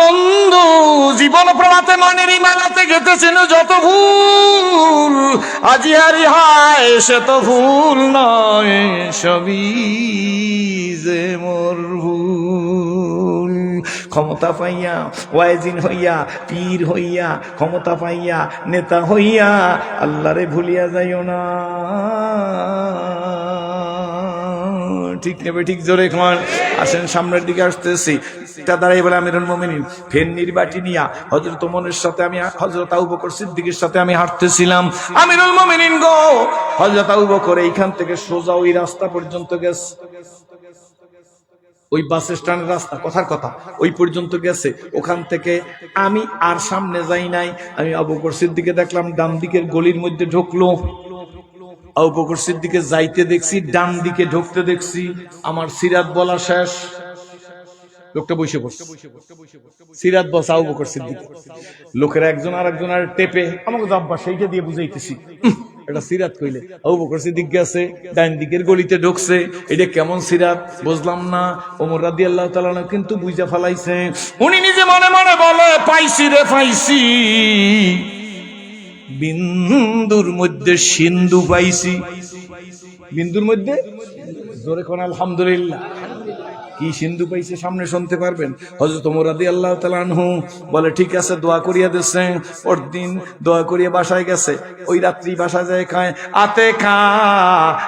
বন্ধু জীবন প্রমাতে মনের মালাতে গেতেছিল যত ভুল। আজি হারি হায় সে তো ভুল নয়, সবই যে মোর ভুল। ক্ষমতা পাইয়া, ওয়াইজিন হইয়া, পীর হইয়া, ক্ষমতা পাইয়া, নেতা হইয়া, আল্লাহরে ভুলিয়া যাইও না। ঠিক নেবে, ঠিক জোরে খান। আসেন, সামনের দিকে আসতেছি। বাটি নিয়া হজরত সাথে আমি সাথে আমি হাঁটতেছিলাম। গো! এইখান থেকে সোজা ওই রাস্তা পর্যন্ত গেছে। ওই বাস স্ট্যান্ডের রাস্তা, কথার কথা, ওই পর্যন্ত গেছে। ওখান থেকে আমি আর সামনে যাই নাই। আমি আবু বকর সিদ্দিকে দেখলাম, ডান দিকের গলির মধ্যে ঢুকলো। বকর সিদ্দিকে যাইতে দেখছি, ডান দিকে ঢুকতে দেখছি, আমার সিরাত বলা শেষ। লোকটা বসে পড়ছে সিরাত বস আবু বকর সিদ্দিক। লোকেরা একজন আর একজন আর টেপে, আমাকে তো সেইটা দিয়ে বুঝাইতেছি। এটা সিরাত কইলে। আবু বকর সিদ্দিক গেছে, ডান দিকের গলিতে ঢুকছে, এটা কেমন সিরাত বুঝলাম না। ওমর আল্লাহ তাআলা কিন্তু বুঝা ফেলাইছে। উনি নিজে মনে মনে বলে, পাইছি রে, পাইছি। বিন্দুর মধ্যে সিন্ধু পাইছি। বিন্দুর মধ্যে? জোরে কোন আলহামদুলিল্লাহ। কি সিন্ধু পাইছে সামনে শুনতে পারবেন? হজরত মোরাদি আল্লাহ তালানহু বলে, ঠিক আছে, দোয়া করিয়া দিচ্ছে পরদিন দোয়া করিয়া বাসায় গেছে। ওই রাত্রি বাসায় যায় খায়। আতে খা,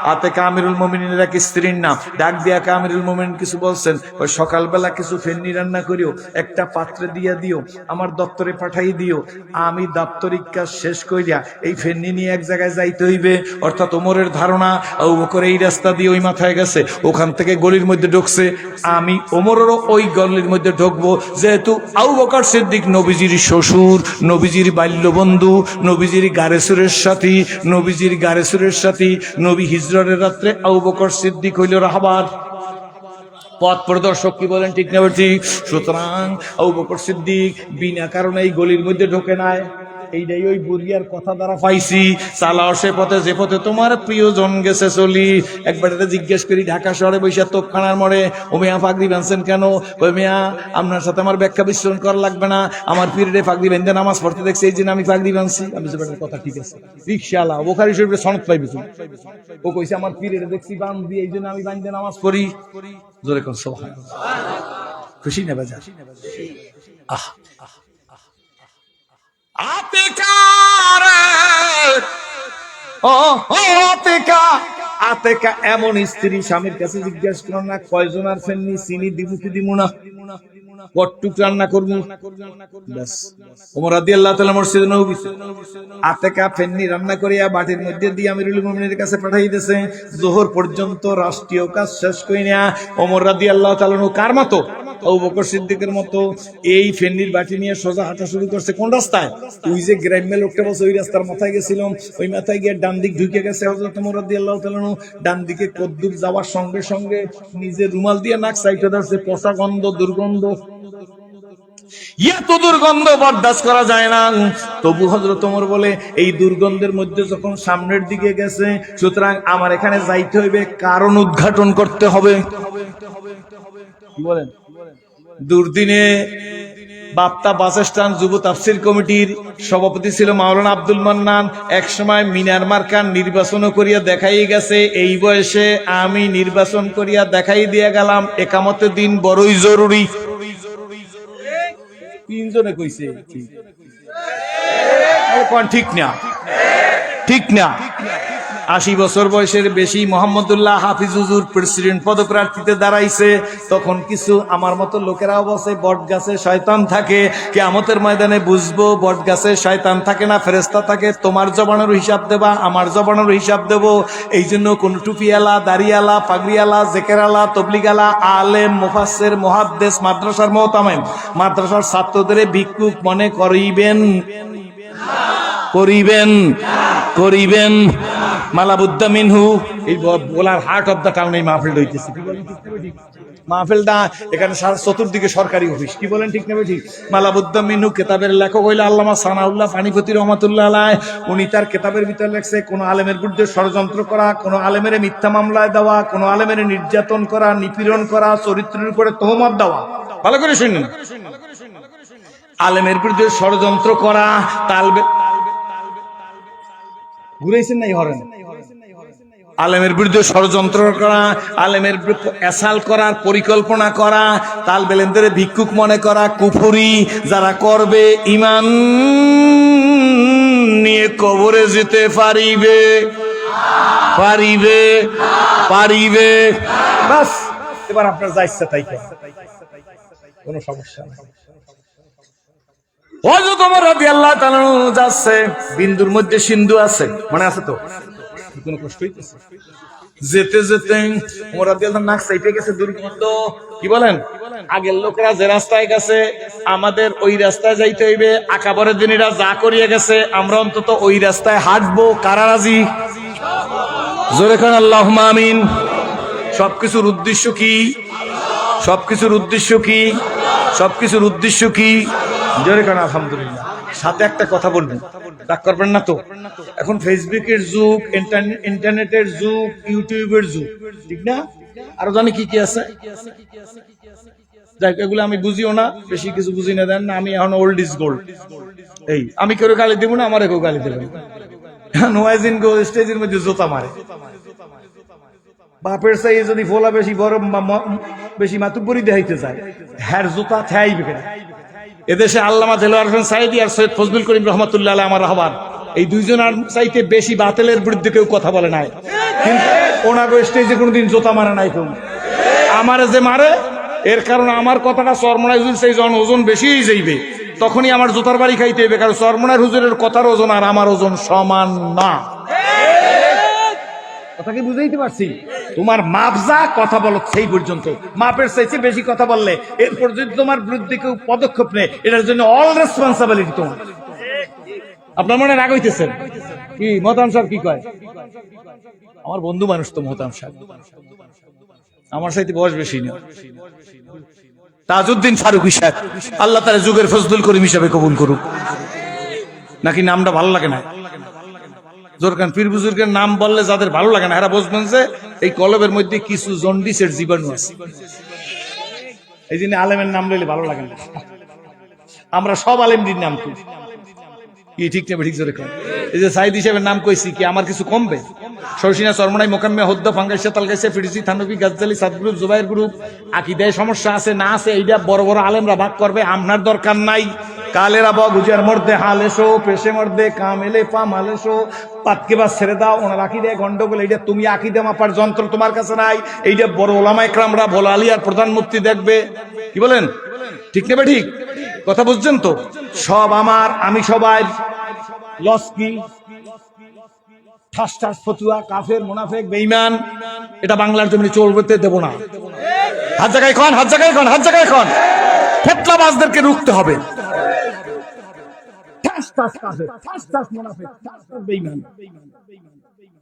আতে কা আমিরুল মোমিনের এক স্ত্রীর নাম। ডাক দিয়া কা আমিরুল মোমিন কিছু বলছেন। ওই সকালবেলা কিছু ফেন্নি রান্না করিও। একটা পাত্রে দিয়া দিও। আমার দপ্তরে পাঠাই দিও। আমি দাপ্তরিক কাজ শেষ করিয়া এই ফেন্নি নিয়ে এক জায়গায় যাইতে হইবে। অর্থাৎ ওমরের ধারণা করে এই রাস্তা দিয়ে ওই মাথায় গেছে। ওখান থেকে গলির মধ্যে ঢুকছে। আমি ওমরেরও ওই গলির মধ্যে ঢুকবো। যেহেতু আউ বকর সিদ্দিক নবীজির শ্বশুর, নবীজির বাল্যবন্ধু, নবীজির গারেসুরের সাথী, নবীজির গারেসুরের সাথী, নবী হিজরের রাত্রে আউ বকর সিদ্দিক হইল রাহবার। পথ প্রদর্শক কি বলেন ঠিক না ঠিক সুতরাং আবু বকর সিদ্দিক বিনা কারণে এই গলির মধ্যে ঢোকে নাই। এইটাই ওই বুড়িয়ার কথা দ্বারা পাইছি। চালাও সে পথে, যে পথে তোমার প্রিয়জন গেছে চলি। একবার এটা জিজ্ঞেস করি, ঢাকা শহরে বৈশা তোপখানার মরে, ও মিয়া ফাগরি বানছেন কেন? ওই মিয়া, আপনার সাথে আমার ব্যাখ্যা বিশ্লেষণ করা লাগবে না। আমার পিরিয়ডে ফাগরি বেঁধে নামাজ পড়তে দেখছি, এই জন্য আমি ফাগরি বানছি। আমি যে কথা ঠিক আছে। রিক্সালা বোখারি শরীফে সনদ পাইবি তুমি ও কইছে, আমার পিরিয়ডে দেখছি বান দিয়ে এই জন্য আমি বান্ধে নামাজ পড়ি। জোরে কোন সোহান খুশি নেবে যা আহ। আতেকা। এমন স্ত্রী স্বামীর কাছে জিজ্ঞাসা করো না, কয়জন আর ফেননি চিনি দিবু কি দিবু না? আতেকা রান্না করিয়া বাটির মধ্যে দিয়ে কাছে জোহর পর্যন্ত রাষ্ট্রীয় কাজ শেষ কইরা ওমর রাদিয়াল্লাহু তাআলা কার মতো? বকর সিদ্দিকের মতো এই ফেন্নির বাটি নিয়ে সোজা হাঁটা শুরু করছে। কোন রাস্তায়? ওই যে গ্রাম্য লোকটা বলছে, ওই রাস্তার মাথায় গেছিলাম। ওই মাথায় গিয়ে ডান দিক ঢুকে গেছে হজরত মোরাদি আল্লাহ তালানো ডান দিকে কদ্দুর যাওয়ার সঙ্গে সঙ্গে নিজের রুমাল দিয়ে নাক সাইটে ধরছে, পচা গন্ধ, দুর্গন্ধ। এত দুর্গন্ধ বরদাস্ত করা যায় না। তবু হজরত ওমর বলে, এই দুর্গন্ধের মধ্যে যখন সামনের দিকে গেছে, সুতরাং আমার এখানে যাইতে হইবে, কারণ উদ্ঘাটন করতে হবে। কি বলেন? দুর্দিনে বাপ্তা বাস স্ট্যান্ড যুব তাফসির কমিটির সভাপতি ছিল মাওলানা আব্দুল মান্নান। এক সময় মিনার মার্কান নির্বাচন করিয়া দেখাই গেছে। এই বয়সে আমি নির্বাচন করিয়া দেখাই দিয়া গেলাম। একামতের দিন বড়ই জরুরি। তিনজনে কইছে ঠিক না? ঠিক না। আশি বছর বয়সের বেশি মোহাম্মদুল্লাহ হাফিজুজুর প্রেসিডেন্ট পদপ্রার্থীতে দাঁড়াইছে। তখন কিছু আমার মতো লোকেরাও বসে বট গাছে শয়তান থাকে। কে আমতের ময়দানে বুঝব বট গাছে শয়তান থাকে না ফেরেস্তা থাকে। তোমার জবানের হিসাব দেবা, আমার জবানের হিসাব দেব। এই জন্য কোন টুপিয়ালা দাড়িয়ালা পাগড়িয়ালা জেকেরালা, তবলিগালা, আলেম মুফাসের মহাদ্দেশ মাদ্রাসার মহতামেম, মাদ্রাসার ছাত্রদের ভিক্ষুক মনে করিবেন। করিবেন। করিবেন। এই বলার হার্ট অফ দ্য চতুর্দিকে সরকারি অফিস বলেন, ঠিক কেতাবের লেখক আল্লামা উনি তার কেতাবের লেখছে, কোন আলেমের ষড়যন্ত্র করা, কোন আলেমের মিথ্যা মামলায় দেওয়া, কোন আলেমের নির্যাতন করা, নিপীড়ন করা, চরিত্রের উপরে তহমত দেওয়া। ভালো করে শুনুন। আলেমের বিরুদ্ধে ষড়যন্ত্র করা, তালবে ঘুরেছেন নাই হরেন? আলেমের বিরুদ্ধে ষড়যন্ত্র করা, আলেমের এসাল করার পরিকল্পনা করা, তাল বেলেন্দের ভিক্ষুক মনে করা, কুফুরি যারা করবে ইমান নিয়ে কবরে যেতে পারিবে। পারিবে পারিবে। এবার আপনার যা ইচ্ছা তাই কোনো সমস্যা হযরত ওমর রাদিয়াল্লাহু তাআলা যাচ্ছে, বিন্দুর মধ্যে সিন্ধু আছে, মনে আছে তো? কোনো কষ্ট হইতেছে যেতে যেতে ওমর রাদিয়াল্লাহু নাক সাইটে গেছে দুর্গন্ধ কি বলেন? আগের লোকেরা যে রাস্তায় গেছে, আমাদের ওই রাস্তায় যাইতে হইবে আকাবরের দিনেরা যা করিয়ে গেছে, আমরা অন্তত ওই রাস্তায় হাঁটবো, কারা রাজি? জোরে খান আল্লাহ আমিন। সবকিছুর উদ্দেশ্য কি? সবকিছুর উদ্দেশ্য কি? সবকিছুর উদ্দেশ্য কি? জোরে কারণ আলহামদুলিল্লাহ। সাথে একটা কথা বলবেন রাগ করবেন না তো? এখন ফেসবুকের যুগ, ইন্টারনে- ইন্টারনেটের যুগ, ইউটিউবের যুগ, ঠিক না? আরও জানি কি কি আছে? যাই এগুলো আমি বুঝিও না, বেশি কিছু বুঝি না, দেন না আমি এখন ওল্ড ইজ গোল্ড এই, আমি কেউ গালি দেবো না, আমার কেউ গালি দেবেন। নোয়াইজিন গো স্টেজের মধ্যে জোতা মারে। বাপের চাই যদি ফোলা বেশি বড় বেশি মাতুব্বরি দেখাইতে চায় হ্যার জুতা থাইবে কেন? এদেশে আল্লামা দেলোয়ার হোসেন সাইদি আর সৈয়দ ফজলুল করিম রহমতুল্লাহ আমার রহমান এই দুইজন আর চাইতে বেশি বাতিলের বিরুদ্ধে কেউ কথা বলে নাই। কিন্তু ওনাকে স্টেজে কোনোদিন জোতা মারে নাই কেউ। আমার যে মারে, এর কারণে আমার কথাটা সরমনাই হুজুর সেই জন ওজন বেশি যাইবে, তখনই আমার জোতার বাড়ি খাইতে হইবে, কারণ সরমনার হুজুরের কথার ওজন আর আমার ওজন সমান না। কথা কি বুঝাইতে পারছি? তোমার মাপ যা, কথা বলো সেই পর্যন্ত। মাপের চাইছে বেশি কথা বললে, এরপর যদি তোমার বিরুদ্ধে কেউ পদক্ষেপ নেয়, এটার জন্য অল রেসপন্সিবিলিটি তোমার। আপনার মনে রাগ হইতেছেন কি মতাম সাহেব কি কয়? আমার বন্ধু মানুষ তো মহতাম সাহেব। আমার সাথে বয়স বেশি না। তাজউদ্দিন ফারুকি সাহেব, আল্লাহ তারা যুগের ফজলুল করিম হিসাবে কবুল করুক। নাকি নামটা ভালো লাগে না? জোরকান পীর বুজুর্গের নাম বললে যাদের ভালো লাগে না, এরা বুঝবেন যে এই কলবের মধ্যে কিছু জন্ডিসের জীবাণু আছে। এই জন্য আলেমের নাম লইলে ভালো লাগে না। আমরা সব আলেমদির নাম কি যে হিসেবে নাম কি, আমার কিছু কমবে? সমস্যা আছে, না আছে বড় বড় আলেমরা ভাগ করবে আপনার দরকার নাই। কালেরা বা মর্দে হাল এসো, পেশে মর্দে কাম এলে পাম হাল এসো। পাতকে বা ছেড়ে দাও, ওনার আকিদায় গন্ডগোল এইটা তুমি আকিদে মাপার যন্ত্র তোমার কাছে নাই। এইটা বড় ওলামা একরামরা বলো আলিয়ার প্রধান মুক্তি দেখবে। কি বলেন? ঠিক নেবে ঠিক? কথা বুঝছেন তো? সব আমার, আমি সবাই। লস ঠাস ঠাস ফতুয়া, কাফের, মুনাফেক, বেঈমান। এটা বাংলার জমিনে চলতে দেব না। হাত জায়গায় খন, হাত জায়গায় খন, হাত জায়গায় খন। ফেতলাবাজদেরকে রুখতে হবে। ঠাস কাফের।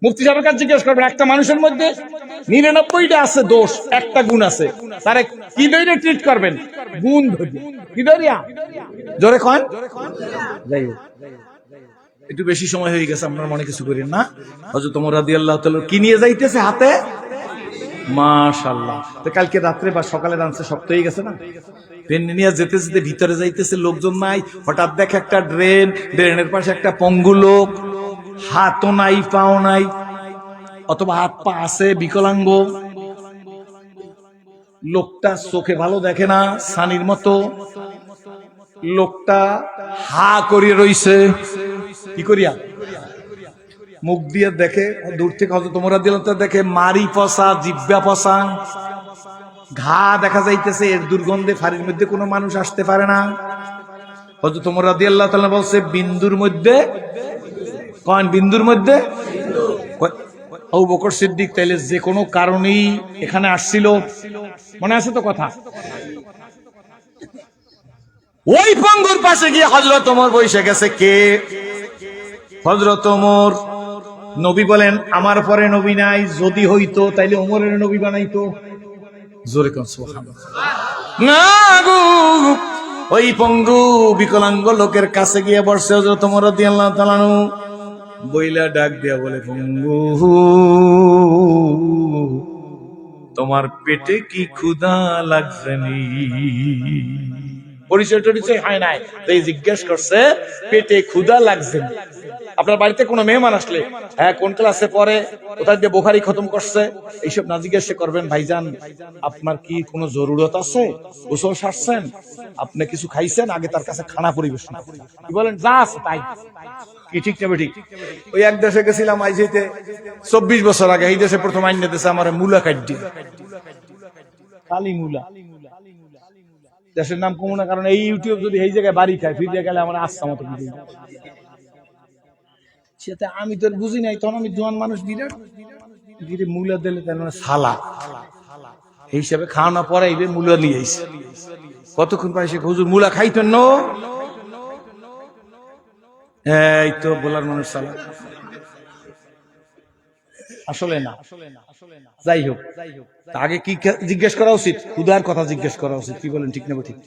মুফতি সাহেবের কাছে জিজ্ঞেস করবেন, একটা মানুষের মধ্যে নিরানব্বইটা আছে দোষ, একটা গুণ আছে। তারে কি ধরে ট্রিট করবেন? গুণ ধরিয়া কি ধরিয়া জোরে কন। যাই একটু বেশি সময় হয়ে গেছে, আপনার মনে কিছু করেন না। হজরত তোমর রাদি আল্লাহ কি নিয়ে যাইতেছে হাতে? মাশাল্লাহ তো কালকে রাত্রে বা সকালে রানছে শক্ত হয়ে গেছে না? ট্রেন নিয়ে যেতে যেতে ভিতরে যাইতেছে লোকজন নাই। হঠাৎ দেখে একটা ড্রেন, ড্রেনের পাশে একটা পঙ্গু লোক। হাতও নাই, পাও নাই, অথবা হাত পা আছে বিকলাঙ্গ। লোকটা চোখে ভালো দেখে না, সানির মতো। লোকটা হা করিয়ে রইছে। কি করিয়া? মুখ দিয়ে দেখে, দূর থেকে হয়তো তোমরা দিলাম তো দেখে, মারি পচা, জিব্বা পচা। ঘা দেখা যাইতেছে, এর দুর্গন্ধে ফাড়ির মধ্যে কোনো মানুষ আসতে পারে না। তোমরা দিয়ে আল্লাহ তাআলা বলছে, বিন্দুর মধ্যে? কন বিন্দুর মধ্যে? যে কোনো কারণেই এখানে আসছিল। মনে আছে তো কথা? ওই পঙ্গুর পাশে গিয়ে হজরত ওমর বসে গেছে কে? হজরত ওমর, নবী বলেন, আমার পরে নবী নাই, যদি হইতো, তাইলে ওমরের নবী বানাইতো। জোরে কন। না ওই পঙ্গু বিকলাঙ্গ লোকের কাছে গিয়ে বসে হজরত ওমর রাদিয়াল্লাহু তাআলা তালানু বইলা ডাক দিয়া বলে, পঙ্গু, তোমার পেটে কি ক্ষুধা লাগছে নি পরিচয় টরিচয় হয় নাই। তাই জিজ্ঞেস করছে পেটে ক্ষুধা লাগছে আপনার বাড়িতে কোনো মেহমান আসলে হ্যাঁ কোন ক্লাসে পড়ে কোথায় দিয়ে বোখারি খতম করছে? এইসব না জিজ্ঞেস করবেন ভাইজান আপনার কি কোনো জরুরত আছে? গোসল সারছেন? আপনি কিছু খাইছেন? আগে তার কাছে খানা পরিবেশন কি বলেন যা আছে তাই। কি ঠিক নেবে ঠিক ওই এক দেশে গেছিলাম আইজিতে চব্বিশ বছর আগে এই দেশে প্রথম আইন দিতেছে আমার মূলা কাটি কালী মূলা। দেশের নাম কমু না, কারণ এই ইউটিউব যদি এই জায়গায় বাড়ি খায় ফিরে গেলে আমার আস্থা মতো বুঝি সেটা আমি তো বুঝি নাই, তখন আমি জোয়ান মানুষ বিরাট গিরে মূলা দিলে তার মানে সালা। এই হিসাবে খাওয়ানো পরাইবে মূলা নিয়ে আইছে। কতক্ষণ পাইছে হুজুর মূলা খাইতেন ন? এই তো বলার মানুষ সালা। আসলে না আসলে না। যাই হোক আগে কি জিজ্ঞেস করা উচিত? ক্ষুধার কথা জিজ্ঞেস করা উচিত। কি বলেন ঠিক না ঠিক।